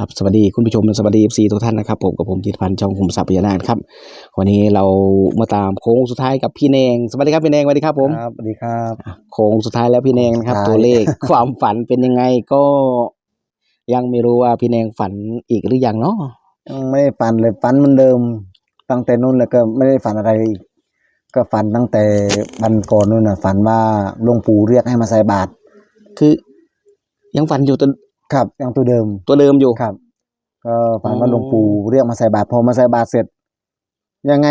ครับสวัสดีคุณผู้ชมสวัสดี FC ทุกท่านนะครับผมกับผมจิตรพันธ์ช่องคุมทรัพย์พญานาคครับวันนี้เรามาตามโค้งสุดท้ายกับพี่แนงสวัสดีครับพี่แนงสวัสดีครับผมครับสวัสดีครับโค้งสุดท้ายแล้วพี่แนงนะครับใช่ตัวเลขความฝันเป็นยังไงก็ยังไม่รู้ว่าพี่แนงฝันอีกหรือยังเนาะยังไม่ได้ฝันเลยฝันเหมือนเดิม ตั้งแต่นู้นแล้วก็ไม่ได้ฝันอะไรอีกก็ฝันตั้งแต่วันก่อนนู้นน่ะฝันว่าหลวงปู่เรียกให้มาใส่บาตรคือ ยังฝันอยู่ตัว ครับยังตัวเดิมตัวเดิมอยู่ ครับ ก็ฝันอ๋ว่าอหลวงปู่เรียกมาใส่บาตรพอมาใส่บาตรเสร็จ ยังไง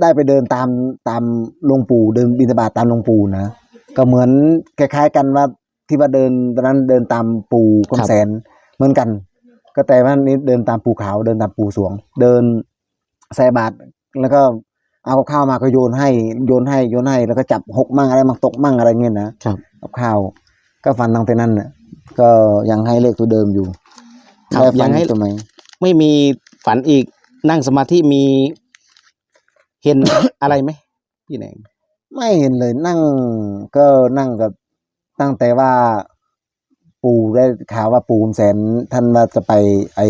ได้ไปเดินตามตามหลวงปู่เดินบิณฑบาตตามหลวงปู่นะก็เหมือนคล้ายๆกันว่าที่ว่าเดินตอนนั้นเดินตามปู่คำแสนเหมือนกัน ก็แต่ว่านี้เดินตามปู่ขาวเดินตามปู่สวง เดินใส่บาตรแล้วก็เอากับข้าวมาก็โยนให้โยนให้โยนให้แล้วก็จับหกมั่งอะไรมั่งตกมั่งอะไรเงี้ยนะครับกับข้าวก็ฟันตั้งแต่นั้นน่ะ ก็ยังให้เลขตัวเดิมอยู่ครับได้ฟัยังให้ ตัวไหมไม่มีฝันอีกนั่งสมาธิมี เห็น อะไรไหมพี่แนงไม่เห็นเลยนั่งก็นั่งกับตั้งแต่ว่า ปู่ได้ข่าวว่าปู่ขุนแสนท่านว่าจะไป ไอ้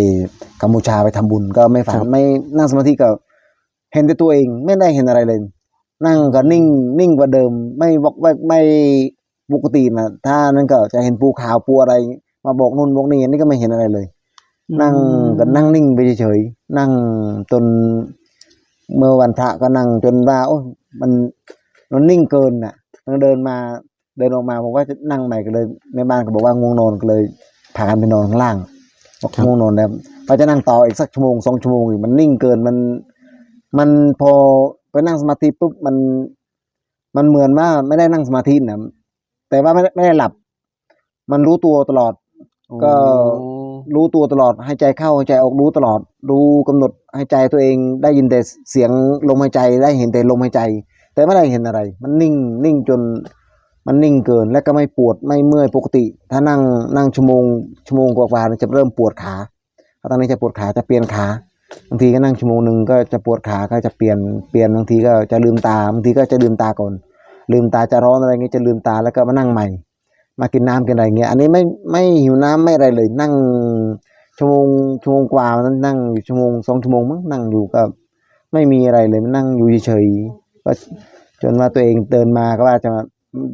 กัมพูชาไปทำบุญ ก็ไม่ฝันไม่นั่งสมาธิก็เห็นแต่ตัวเอง ไม่ได้เห็นอะไรเลย นั่งก็นิ่ง นิ่งกว่าเดิม ไม่บอกไม่ไม่ ปกตินะถ้านั่นก็จะเห็นปูขาวปูอะไร มาบอกนู่นบอกนี่นนี้ก็ไม่เห็นอะไรเลย นั่งก็นั่งนิ่งไปเฉยๆนั่งจนเมื่อวันพระก็นั่งจนว่าโอ้มันมันนิ่งเกินน่ะมันเดินมาเดินออกมาผมว่าจะนั่งใหม่ก็เลยในบ้านก็บอกว่าง่วงนอนก็เลยพากันไปนอนข้างล่างบอกง่วงนอนแล้วพอจะนั่งต่ออีกสักชั่วโมงสองชั่วโมงอีกมันนิ่งเกินมันมันพอไปนั่งสมาธิปุ๊บมัน มันเหมือนว่าไม่ได้นั่งสมาธินะ แต่ว่าไม่ได้ไม่ได้หลับ มันรู้ตัวตลอด ก็ รู้ตัวตลอดหายใจเข้าหายใจออกรู้ตลอด รู้กำหนดหายใจตัวเองได้ยินแต่เสียงลมหายใจได้เห็นแต่ลมหายใจ แต่ไม่ได้เห็นอะไร มันนิ่งนิ่งจน มันนิ่งเกินและก็ไม่ปวดไม่เมื่อยปกติ ถ้านั่งนั่งชั่วโมงชั่วโมงกว่าๆเนี่ยจะเริ่มปวดขาเพราะตอนนี้จะปวดขาจะเปลี่ยนขาบางทีก็นั่งชั่วโมงหนึ่งก็จะปวดขาก็จะเปลี่ยนเปลี่ยนบางทีก็จะลืมตาบางทีก็จะลืมตาก่อน ลืมตาจะร้อนอะไรเงี้ยจะลืมตาแล้วก็มานั่งใหม่ มากินน้ำกินอะไรเงี้ยอันนี้ไม่ไม่หิวน้ำไม่อะไรเลย นั่งชั่วโมงชั่วโมงกว่านั้นนั่งอยู่ชั่วโมงสองชั่วโมงมั้งนั่งอยู่ก็ไม่มีอะไรเลยมันนั่งอยู่เฉยๆก็จนว่าตัวเองเดินมาก็ว่าจะมา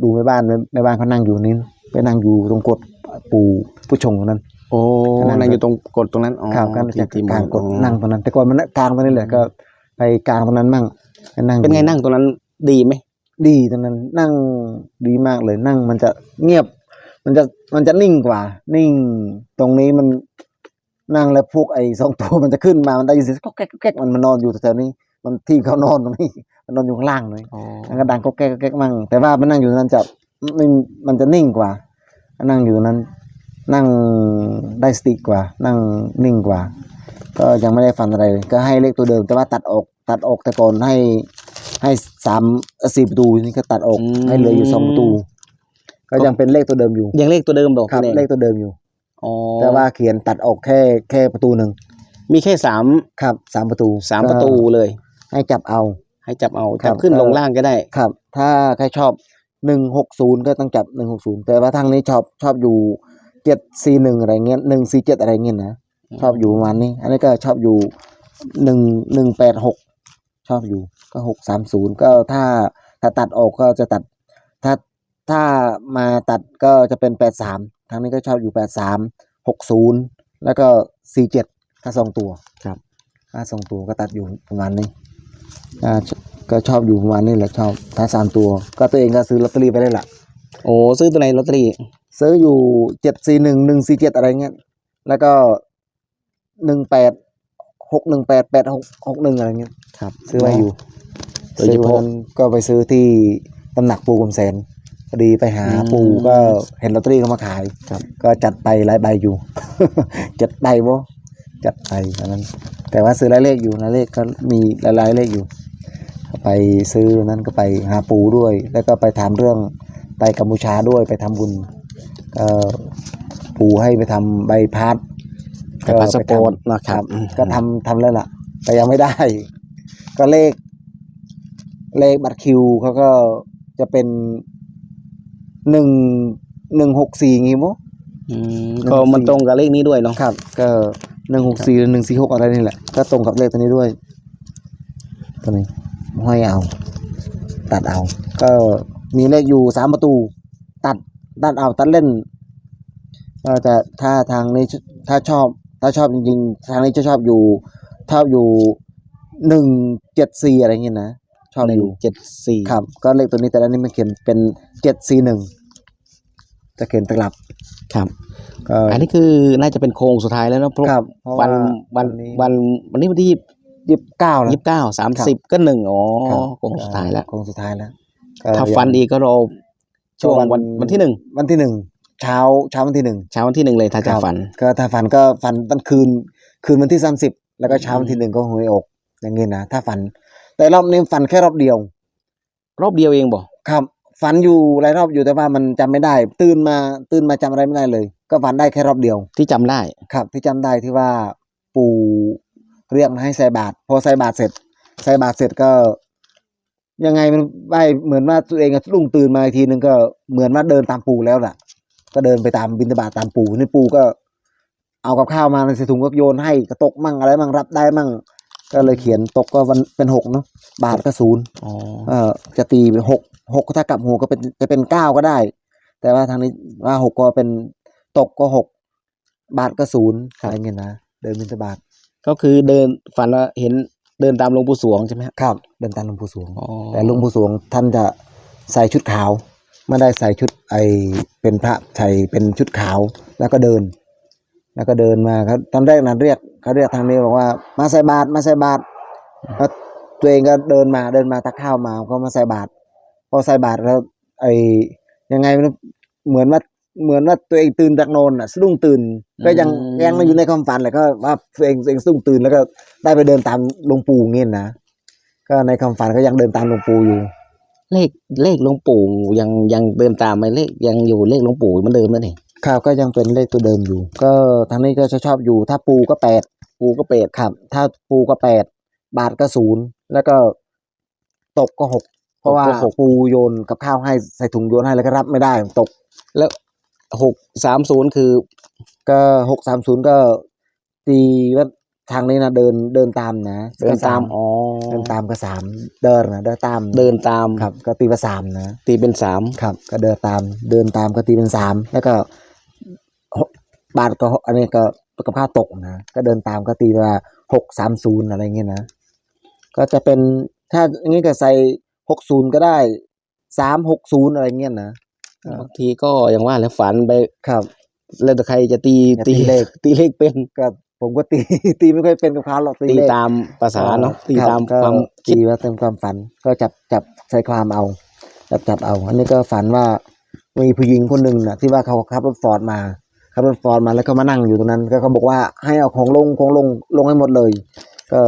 ดูแม่บ้านแม่บ้านเขานั่งอยู่นี่ไปนั่งอยู่ตรงกดปู่ผู้ชงตรงนั้นโอ้ก็นั่งนั่งอยู่ตรงกดตรงนั้นอ๋อครับก็ที่จะที่กลางกดอ๋อนั่งตรงนั้น แต่ก่อนมันกลางตรงนี้แหละก็ไปกลางตรงนั้นมั่งไปนั่งเป็นไงนั่งตรงนั้นดีไหม ดีตรงนั้นนั่งดีมากเลยนั่งมันจะเงียบ มันจะมันจะนิ่งกว่า นิ่ง ตรงนี้มันนั่งแล้วพวกไอ้สองตัวมันจะขึ้นมามันได้ยินเสียงก็แก๊กก็แก๊กมันมันนอนอยู่แถวๆนี้ มันที่เขานอนตรงนี้ มันนอนอยู่ข้างล่างเลยอ๋อมันก็ดังก็แก๊กก็แก๊กมั่งแต่ว่ามันนั่งอยู่ตรงนั้นจะไม่มันจะนิ่งกว่า นั่งอยู่ตรงนั้น นั่งได้สติกว่า นั่งนิ่งกว่า ก็ยังไม่ได้ฟันอะไรก็ให้เลขตัวเดิมแต่ว่าตัดออก ตัดออกแต่ก่อนให้ให้ สามเอ่อสี่ประตูนี่ก็ตัดออกให้เหลืออยู่สองประตู ก็ยังเป็นเลขตัวเดิมอยู่ยังเลขตัวเดิมบอกครับพี่แนงเลขตัวเดิมอยู่ อ๋อแต่ว่าเขียนตัดออกแค่แค่ประตูหนึ่งมีแค่สามครับสามประตูสามประตูก็เลย ให้จับเอา ให้จับเอาครัจับบขึ้นก็ลงล่างก็ได้ ครับ ถ้าใครชอบหนึ่งหกศูนย์ก็ต้องจับหนึ่งหกศูนย์แต่ว่าทางนี้ชอบชอบอยู่เจ็ดสี่หนึ่งอะไรเงี้ยหนึ่งสี่เจ็ดอะไรเงี้ยนะชอบอยู่ประมาณนี้ อันนี้ก็ชอบอยู่หนึ่งหนึ่งแปดหก ชอบอยู่ก็หกสามศูนย์ก็ถ้าถ้าตัดออกก็จะตัด ถ้าถ้ามาตัดก็จะเป็นแปดสามทางนี้ก็ชอบอยู่แปดสามหกศูนย์แล้วก็สี่เจ็ดถ้าสองตัวครับ ถ้าสองตัวก็ตัดอยู่ประมาณนี้อ่าก็ชอบอยู่ประมาณนี้แหละชอบถ้าสามตัว ก็ตัวเองก็ซื้อลอตเตอรี่ไปเลยล่ะ โอ้ซื้อตัวไหนลอตเตอรี่ซื้ออยู่เจ็ดสี่หนึ่งหนึ่งสี่เจ็ดอะไรเงี้ยแล้วก็หนึ่งแปดหกหนึ่งแปดแปดหกหกหนึ่งอะไรเงี้ย ครับซื้อไว้อยู่โดยเฉซื้อพาะวันนั้นก็ไปซื้อที่ตำหนักปูกำแสนพอดีไปหาอืมปูก็เห็นลอตเตอรี่เขามาขายครับ ก็จัดไปหลายใบอยู่ จัดใบบ่จัดไปตอนนั้น แต่ว่าซื้อหลายเลขอยู่หลายเลขก็มีหลายๆเลขอยู่ ไปซื้อนั้นก็ไปหาปูด้วย แล้วก็ไปถามเรื่องไปกัมพูชาด้วยไปทำบุญเอ่อปูให้ไปทำใบพาสกับพาสปอร์ตนะครับก็ทำทำแล้วล่ะ แต่ยังไม่ได้ ก็เลข เลขบัตรคิวเขาก็จะเป็นหนึ่งหนึ่งหกสี่งี้มั้ง อืมก็มันตรงกับเลขนี้ด้วยเนาะครับ ก็หนึ่งหกสี่หรือหนึ่งสี่หกอะไรนี่แหละ ก็ตรงกับเลขตัวนี้ด้วย ตัวนี้ห้อยเอา ตัดเอา ก็มีเลขอยู่สามประตู ตัดตัดเอาตัดเล่นก็จะถ้าทางนี้ถ้าชอบ ถ้าชอบจริงๆ ทางนี้จะชอบอยู่ชอบอยู่ หนึ่งเจ็ดสี่อะไรเงี้ยนะชอบหนึ่องยู่เจ็ดสี่ครับ ก็เลขตัวนี้แต่ละนี้มันเขียนเป็นเจ็ดสี่หนึ่งจะเขียนตลับครับ ก็อันนี้คือน่าจะเป็นโค้งสุดท้ายแล้วเนาะเพราะครับเพราะวันว่าวันนี้วันวันนี้วันที่ยี่สิบเก้าแล้ว ยี่สิบเก้าสามครับสิบก็หนึ่งอ๋อครับ โค้งสุดท้ายแล้ว โค้งสุดท้ายแล้วถ้าฟันอีกก็รอช่วงวันวันที่หนึ่งวันที่หนึ่งเช้าเช้าวันที่หนึ่ง เช้าวันที่หนึ่งเลยถ้าจะครับฝัน ก็ถ้าฝันก็ฝันตั้งคืน คืนวันที่สามสิบแล้วก็เช้าวันที่หนึ่งก็หวยออก อย่างเงี้ยนะถ้าฝัน แต่รอบนี้ฝันแค่รอบเดียว รอบเดียวเองบ่ครับฝันอยู่หลายรอบอยู่แต่ว่ามันจำไม่ได้ ตื่นมาตื่นมาจำอะไรไม่ได้เลย ก็ฝันได้แค่รอบเดียวที่จำได้ครับ ที่จำได้ที่ว่าปู่เรียกมาให้ใส่บาตรพอใส่บาตรเสร็จ ใส่บาตรเสร็จก็ ยังไงมันไปเหมือนว่าตัวเองอะลุ่งตื่นมาอีกทีนึงก็เหมือนว่าเดินตามปู่แล้วล่ะ ก็เดินไปตามบินบาตตามปู่นี่ปู่ก็ เอากับข้าวมาในใส่ถุงก็โยนให้กระตกมั่งอะไรมั่งรับได้มั่ง ก็เลยเขียนตกก็วันเป็นหกเนาะบาทก็ศูนย์อ๋อเอ่อจะตีเป็นหกหกถ้ากลับหัวก็เป็นจะเป็นเก้าก็ได้ แต่ว่าทางนี้ว่าหกก็เป็นตกก็หกบาทก็ศูนย์อะไรเงี้ยนะเดินบินบาทก็คือเดินฝันว่าเห็นเดินตามหลวงปู่สวงใช่ไหมครับครับ เดินตามหลวงปู่สวง อ๋อแต่หลวงปู่สวงท่านจะใส่ชุดขาวไม่ได้ใส่ชุดไอเป็นพระใส่เป็นชุดขาวแล้วก็เดิน แล้วก็เดินมาเขาตอนแรกนั้นเรียกเขาเรียกทางนี้บอกว่า มาใส่บาตรมาใส่บาตรแล้วตัวเองก็เดินมาเดินมาตักข้าวมาก็มาใส่บาตรพอใส่บาตรแล้วไอยังไงไม่รู้เหมือนว่าเหมือนว่าตัวเองตื่นจากนอนอะสะดุ้งตื่นก็ยังยังมาอยู่ในความฝันแหละก็ว่าตัวเองตัวเองสะดุ้งตื่นแล้วก็ได้ไปเดินตามหลวงปู่เงี้ยนะก็ในความฝันก็ยังเดินตามหลวงปู่อยู่ เลขเลขหลวงปู่ยังยังเดินตามไหมเลขยังอยู่เลขหลวงปู่เหมันเดิมนั่นเอง ครับก็ยังเป็นเลขตัวเดิมอยู่ ก็ทางนี้ก็จะชอบอยู่ ถ้าปูก็แปดปู่ก็เป็ดครับ ถ้าปูก็แปดบาทก็ศูนย์แล้วก็ตกก็หกเพราะว่าปูโยนกับข้าวให้ใส่ถุงโยนให้แล้วก็รับไม่ได้ตก แล้วหกสามศูนย์คือ ก็หกสามศูนย์ก็ตีว่าทางนี้นะเดินเดินตามนะเดินตามก็อ๋อเดินตามก็สามเดินนะเดินตามเดินตามครับ ก็ตีว่าสามนะตีเป็นสามครับ ก็เดินตาม เดินตามก็ตีเป็นสามแล้วก็หก บาทก็หกอันนี้ก็กับข้าวตกนะ ก็เดินตามก็ตีว่าหกสามศูนย์อะไรเงี้ยนะ ก็จะเป็นถ้าอย่างนี้ก็ใส่หกศูนย์ก็ได้สามหกศูนย์อะไรเงี้ยนะบางทีก็อย่างว่าแล้วฝันไปครับ แล้วแต่ใครจะตีจะตีเลข ตีเลขเป็นก็ผมก็ตีตีไม่ค่อยเป็นกับเขาหรอกตีตีเลขตามภาษาเนาะตีครับตามก็ความคิดตีว่าเต็มความฝัน ก็จับจับใส่ความเอา จับจับเอา อันนี้ก็ฝันว่ามีผู้หญิงคนหนึ่งนะที่ว่าเขาขับรถฟอร์ดมา ขับรถฟอร์ดมาแล้วก็มานั่งอยู่ตรงนั้น ก็เขาบอกว่าให้เอาของลงของลงลงให้หมดเลย ก็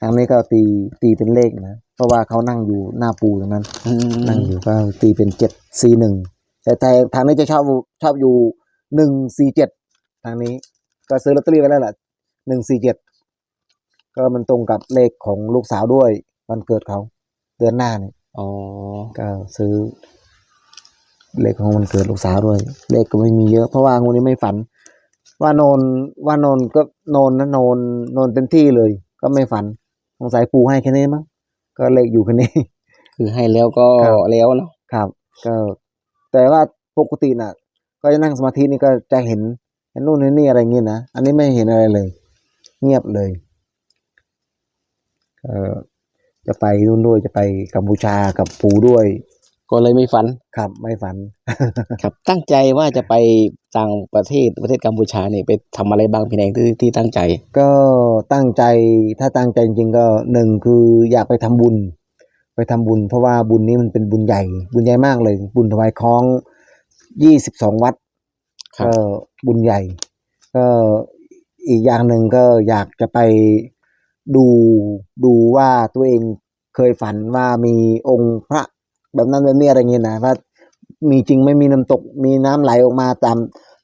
ทางนี้ก็ตีตีเป็นเลขนะ เพราะว่าเขานั่งอยู่หน้าปูตรงนั้นอืมนั่งอยู่ก็ตีเป็นเจ็ดสี่หนึ่งแต่แต่ทางนี้จะชอบชอบอยู่หนึ่งสี่เจ็ดทางนี้ ก็ซื้อลอตเตอรี่ไว้แล้วแหละหนึ่งสี่เจ็ดก็มันตรงกับเลขของลูกสาวด้วย วันเกิดเขาเดือนหน้าเนี่ยอ๋อก็ซื้อ เลขของวันเกิดลูกสาวด้วย เลขก็ไม่มีเยอะเพราะว่างวดนี้ไม่ฝัน ว่านอนว่านอนก็นอนนะนอนนอนเต็มที่เลย ก็ไม่ฝันสงสัยปูให้แค่นี้มั้งก็เลขอยู่แค่นี้ คือให้แล้วก็ครับแล้วเนาะครับ ก็ แต่ว่าปกติน่ะ ก็จะนั่งสมาธินี่ก็จะเห็นเห็นนู่นเห็นนี่อะไรเงี้ยนะอันนี้ไม่เห็นอะไรเลย เงียบเลยก็จะไปนู่นด้วยจะไปกัมพูชากับปู่ด้วย ก็เลยไม่ฝันครับ ไม่ฝัน ครับ ตั้งใจว่าจะไปต่างประเทศประเทศกัมพูชาเนี่ยไปทำอะไรบ้างพี่แดงที่ที่ตั้งใจ ก็ตั้งใจถ้าตั้งใจจริงๆก็หนึ่งคืออยากไปทำบุญ ไปทำบุญ เพราะว่าบุญนี้มันเป็นบุญใหญ่ บุญใหญ่มากเลย บุญถวายคล้องยี่สิบสองวัดครับก็บุญใหญ่ ก็อีกอย่างหนึ่งก็อยากจะไปดูดูว่าตัวเองเคยฝันว่ามีองค์พระ แบบนั้นแบบนี้อะไรเงี้ยนะว่ามีจริงไม่มีน้ำตกมีน้ำไหลออกมาตาม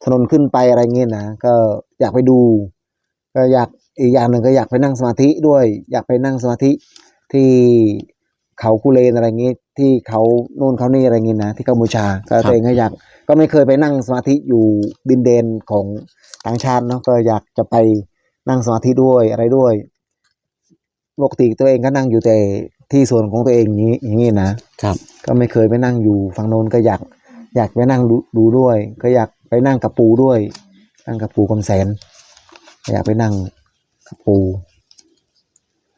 ถนนขึ้นไปอะไรเงี้ยนะก็อยากไปดู ก็อยากอีกอย่างหนึ่งก็อยากไปนั่งสมาธิด้วย อยากไปนั่งสมาธิที่เขากุเลนอะไรอย่างงี้ที่เขาโน่นเขานี่อะไรอย่างงี้นะที่กัมพูชาก็ตัวเองก็อยากก็ไม่เคยไปนั่งสมาธิอยู่ดินแดนของต่างชาติเนาะก็อยากจะไปนั่งสมาธิด้วยอะไรด้วยปกติตัวเองก็นั่งอยู่แต่ ที่ส่วนของตัวเองอย่างนี้อย่างนี้นะครับ ก็ไม่เคยไปนั่งอยู่ฝั่งโน้นก็อยาก อยากไปนั่งดูดูด้วย ก็อยากไปนั่งกับปูด้วย นั่งกับปูกำแสน อยากไปนั่งกับปู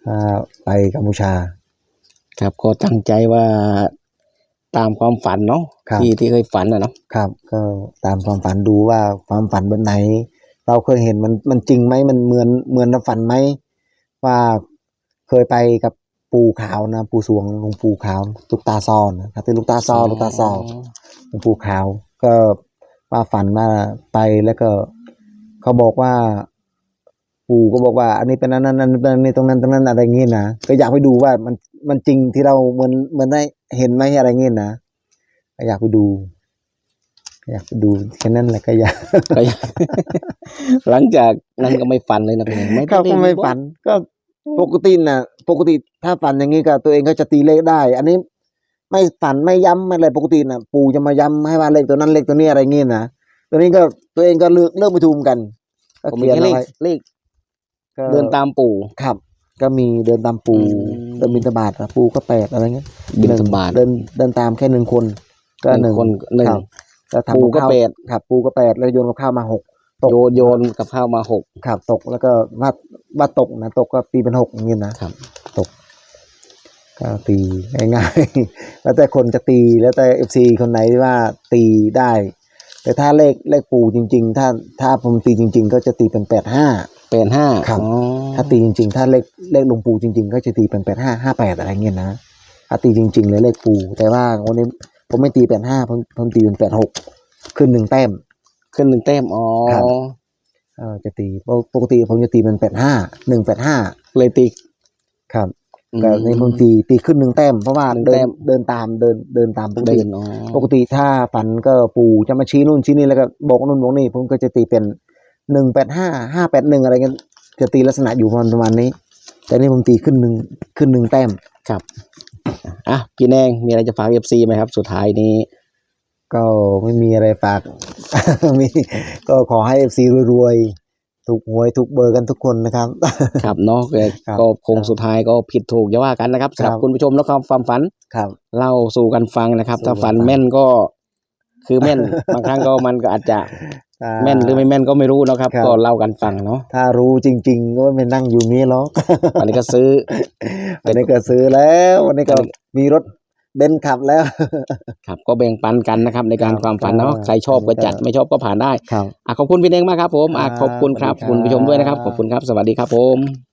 ถ้าไปกัมพูชา ครับก็ตั้งใจว่าตามความฝันเนาะครับ ที่ที่เคยฝันนะเนาะครับ ก็ตามความฝันดูว่าความฝันแบบไหน เราเคยเห็นมันมันจริงไหมมันเหมือนเหมือนในฝันไหมว่าเคยไปกับ ปูขาวนะ ปูสวงหลวงปูขาวลูกตาซอนนะครับเป็นลูกตาซอลูกตาซอหลวงปูขาว ก็ว่าฝันมาไปแล้วก็เขาบอกว่า ปู่ก็บอกว่า อันนี้เป็นอันนั้นอันนี้เป็นอันนี้ตรงนั้นตรงนั้นอะไรอย่างงี้นะก็อยากไปดูว่ามันมันจริงที่เราเหมือนเหมือนได้เห็นไหมอะไรอย่างงี้นะก็อยากไปดูก็อยากไปดูแค่นั้นแหละก็อยากก็ยังหลังจากนั้นก็ไม่ฝันเลยนะพี่เนงไม่เขาด้ก็ไม่ฝันก็ ปกติน่ะ ปกติถ้าฝันอย่างนี้ก็ตัวเองก็จะตีเลขได้ อันนี้ไม่ฝันไม่ย้ำไม่อะไรปกติน่ะ ปู่จะมาย้ำให้ว่าเลขตัวนั้นเลขตัวนี้อะไรอย่างงี้นะตัวนี้ก็ตัวเองก็เลือกเลือกไปทุมกันก็ผมมีเขียนแค่เลเอาขไว้เลขก็เดินตามปู่ ครับ ก็มีเดินตามปูอืม เดินบินตบาทอะปูก็แปดอะไรเงี้ยบิณฑบาตเดินเดินตามแค่หนึ่งคน ก็หนึ่งคนหนึ่ง ครับก็ทำปูก็บข้าวแปด ครับ ปูก็แปดแล้วโยนกับข้าวมาหก ตกโยนโยนกับข้าวมาหกครับตกแล้วก็ว่าว่าตกนะตกก็ตีเป็นหกอย่างนี้นะครับ ตกก็ตีง่ายๆแล้วแต่คนจะตีแล้วแต่เอฟซีคนไหนที่ว่าตีได้ แต่ถ้าเลขเลขปูจริง ๆ ถ้าถ้าผมตีจริง ๆ ก็จะตีเป็นแปดห้าเป็นห้าครับอ๋อถ้าตีจริง ๆ ถ้าเลขเลขหลวงปู่จริง ๆ ก็จะตีเป็นแปดห้าห้าแปดอะไรเงี้ยนะถ้าตีจริง ๆ เลยเลขปู่แต่ว่าวันนี้ผมไม่ตีแปดห้าผมผมตีเป็นแปดหกขึ้นหนึ่งแต้ม ขึ้นหนึ่งแต้มอ๋อครับ เออจะตีปกปกติผมจะตีเป็นแปดห้าหนึ่งแปดห้าเลยตีครับอืมก็ในผมตีตีขึ้นหนึ่งแต้มเพราะว่าหนึ่งเดิแต้นมเดินตามเดินเดินตามปกเดิตินอ๋อปกติถ้าฝันก็ปู่จะมาชี้นู่นชี้นี่แล้วก็บอกนู่นบอกนี่ผมก็จะตีเป็นหนึ่งแปดห้าห้าแปดหนึ่งอะไรเงี้ยจะตีลักษณะอยู่ประมาณประมาณนี้ แต่นี่ผมตีขึ้นหนึ่งขึ้นหนึ่งแต้มครับอะพี่แนงมีอะไรจะฝากเอฟซีไหมครับ สุดท้ายนี้ ก็ไม่มีอะไรฝากมีก็ขอให้เอฟซีรวยๆถูกหวยถูกเบอร์กันทุกคนนะครับ ครับเนาะก็ครับก็คงสุดท้ายก็ผิดถูกอย่าว่ากันนะครับสำหรับครับคุณผู้ชมแล้วความความฝันครับเล่าสู่กันฟังนะครับสู่ถ้าฝันกันฟังแม่นก็คือแม่นบางครั้งก็มันก็อาจจะแม่นหรือไม่แม่นก็ไม่รู้นะครับครับก็เล่ากันฟังเนาะถ้ารู้จริง ๆ ก็ไม่นั่งอยู่นี้หรอกอันนี้ก็ซื้อวันนี้ก็ซื้อแล้ว วันนี้ก็อันนี้มีรถ เบนซ์ขับแล้ว ครับก็แบ่งปันกันนะครับในการครับความฝันเนาะครับใครชอบก็จัดครับไม่ชอบก็ผ่านได้ครับอะขอบคุณพี่เนงมากครับผมอะครับขอบคุณครับสวัสดีครับคุณผู้ชมด้วยนะครับ ขอบคุณครับ สวัสดีครับผม